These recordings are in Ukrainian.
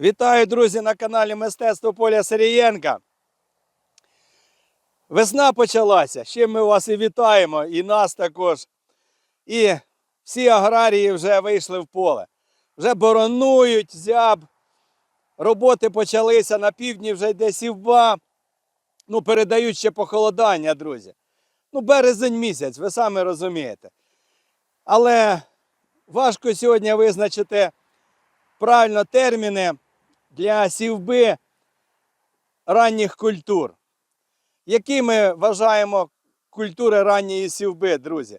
Вітаю, друзі, на каналі Мистецтво Поля Сирієнка. Весна почалася. Ще ми вас і вітаємо, і нас також. І всі аграрії вже вийшли в поле. Вже боронують зяб. Роботи почалися на півдні вже йде сівба. Ну, передають ще похолодання, друзі. Ну, березень місяць, ви самі розумієте. Але важко сьогодні визначити правильно терміни для сівби ранніх культур. Які ми вважаємо культури ранньої сівби, друзі?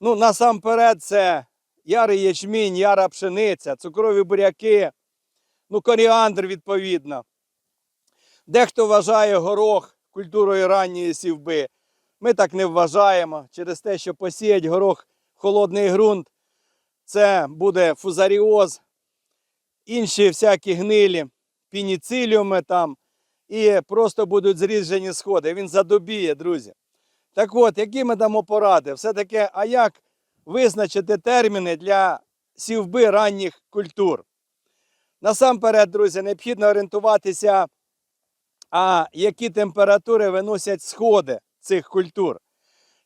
Ну, насамперед, це ярий ячмінь, яра пшениця, цукрові буряки, ну, коріандр, відповідно. Дехто вважає горох культурою ранньої сівби. Ми так не вважаємо через те, що посіять горох в холодний ґрунт. Це буде фузаріоз, інші всякі гнилі, пініциліуми там, і просто будуть зріжені сходи. Він задобіє, друзі. Так от, які ми дамо поради? Все-таки, а як визначити терміни для сівби ранніх культур? Насамперед, друзі, необхідно орієнтуватися, а які температури виносять сходи цих культур.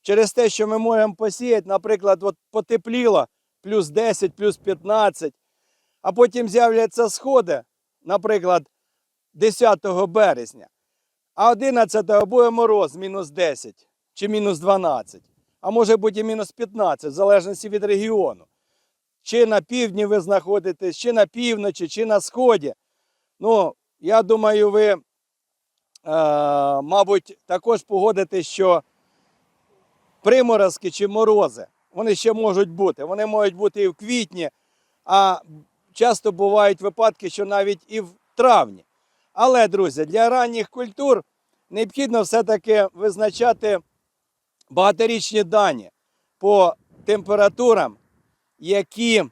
Через те, що ми можемо посіяти, наприклад, от потепліло плюс 10, плюс 15, а потім з'являться сходи, наприклад, 10 березня, а 11 буде мороз мінус 10 чи мінус 12, а може бути і мінус 15, в залежності від регіону. Чи на півдні ви знаходитесь, чи на півночі, чи на сході. Ну, я думаю, ви, е, мабуть, також погодитесь, що приморозки чи морози, вони ще можуть бути. Вони можуть бути і в квітні, а часто бувають випадки, що навіть і в травні. Але, друзі, для ранніх культур необхідно все-таки визначати багаторічні дані по температурам, які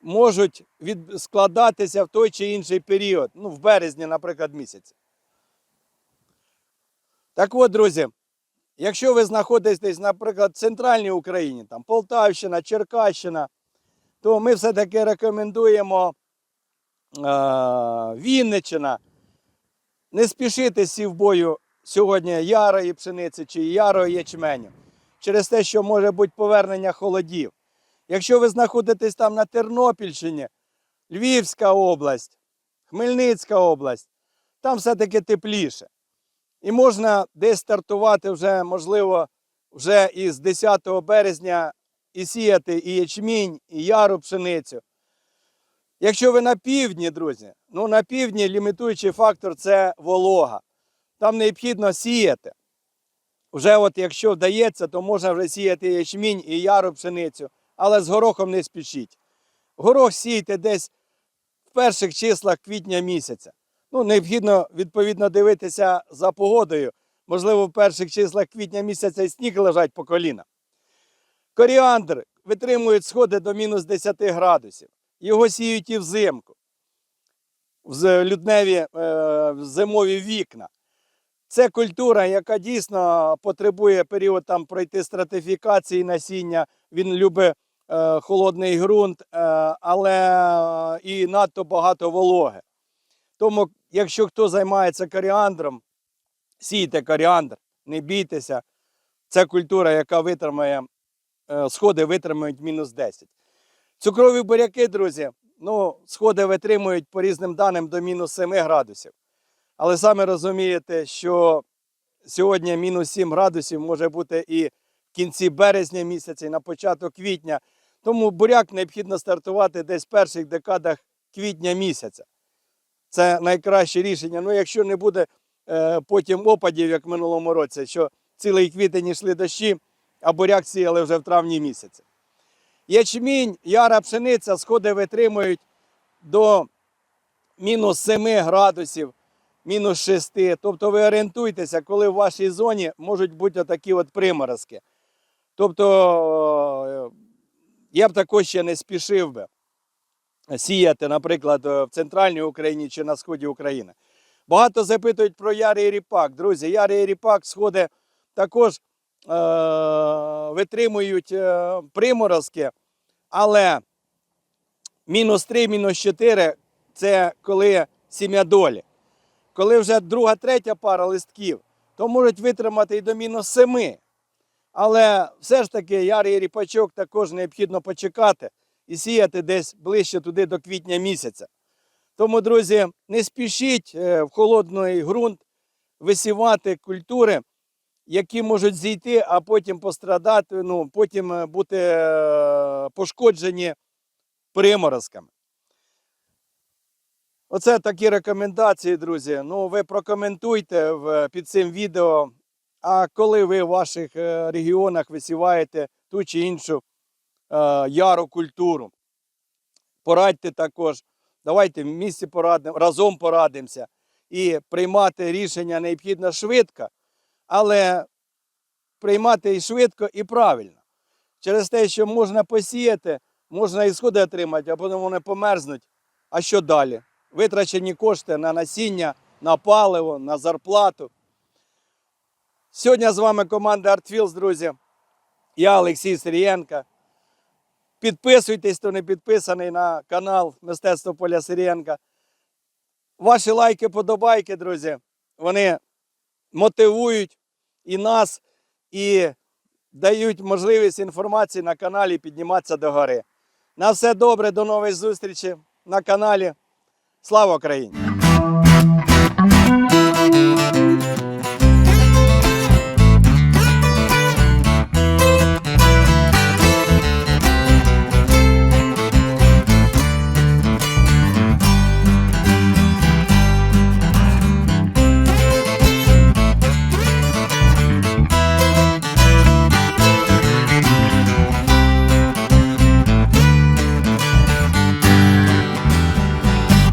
можуть від... складатися в той чи інший період, ну, в березні, наприклад, місяці. Так от, друзі, якщо ви знаходитесь, наприклад, в центральній Україні, там Полтавщина, Черкащина, то ми все-таки рекомендуємо е, Вінниччина не спішити сівбою сьогодні ярої пшениці чи ярої ячменю через те, що може бути повернення холодів. Якщо ви знаходитесь там на Тернопільщині, Львівська область, Хмельницька область, там все-таки тепліше. І можна десь стартувати вже, можливо, вже із 10 березня і сіяти і ячмінь, і яру пшеницю. Якщо ви на півдні, друзі, ну на півдні лімітуючий фактор це волога. Там необхідно сіяти. Вже от якщо вдається, то можна вже сіяти ячмінь і яру пшеницю, але з горохом не спішіть. Горох сійте десь в перших числах квітня місяця. Ну, необхідно відповідно дивитися за погодою. Можливо, в перших числах квітня місяця і сніг лежать по коліна. Коріандр витримують сходи до мінус 10 градусів. Його сіють і взимку, в людневі е, в зимові вікна. Це культура, яка дійсно потребує період там пройти стратифікації насіння. Він любить е, холодний ґрунт, е, але е, і надто багато вологи. Тому, якщо хто займається коріандром, сійте коріандр, не бійтеся. Це культура, яка витримає, сходи витримають мінус 10. Цукрові буряки, друзі, ну, сходи витримують по різним даним до мінус 7 градусів. Але самі розумієте, що сьогодні мінус 7 градусів може бути і в кінці березня місяця, і на початок квітня. Тому буряк необхідно стартувати десь в перших декадах квітня місяця. Це найкраще рішення. Ну, якщо не буде е, потім опадів, як в минулому році, що цілий квітень йшли дощі, а буряк сіяли вже в травні місяці. Ячмінь, яра пшениця, сходи витримують до мінус 7 градусів, мінус 6. Тобто ви орієнтуйтеся, коли в вашій зоні можуть бути такі от приморозки. Тобто е, я б також ще не спішив би сіяти, наприклад, в центральній Україні чи на сході України. Багато запитують про ярий ріпак. Друзі, ярий ріпак сходи також витримують е, приморозки, але мінус 3, мінус 4 це коли сім'ядолі. Коли вже друга, третя пара листків, то можуть витримати і до мінус 7. Але все ж таки ярий ріпачок також необхідно почекати і сіяти десь ближче туди до квітня місяця. Тому, друзі, не спішіть е, в холодний ґрунт висівати культури, які можуть зійти, а потім пострадати, ну, потім е, бути е, пошкоджені приморозками. Оце такі рекомендації, друзі. Ну, ви прокоментуйте під цим відео. А коли ви в ваших е, регіонах висіваєте ту чи іншу яру культуру, порадьте також. Давайте в місті порадимо, разом порадимося і приймати рішення необхідно швидко, але приймати і швидко і правильно. Через те, що можна посіяти, можна і сходи отримати, а потім вони померзнуть. А що далі? Витрачені кошти на насіння, на паливо, на зарплату. Сьогодні з вами команда ArtFields, друзі. Я Олексій Сирієнко. Підписуйтесь, хто не підписаний на канал Мистецтво Поля Сирієнка. Ваші лайки, подобайки, друзі, вони мотивують і нас, і дають можливість інформації на каналі підніматися до гори. На все добре, до нової зустрічі на каналі. Слава Україні!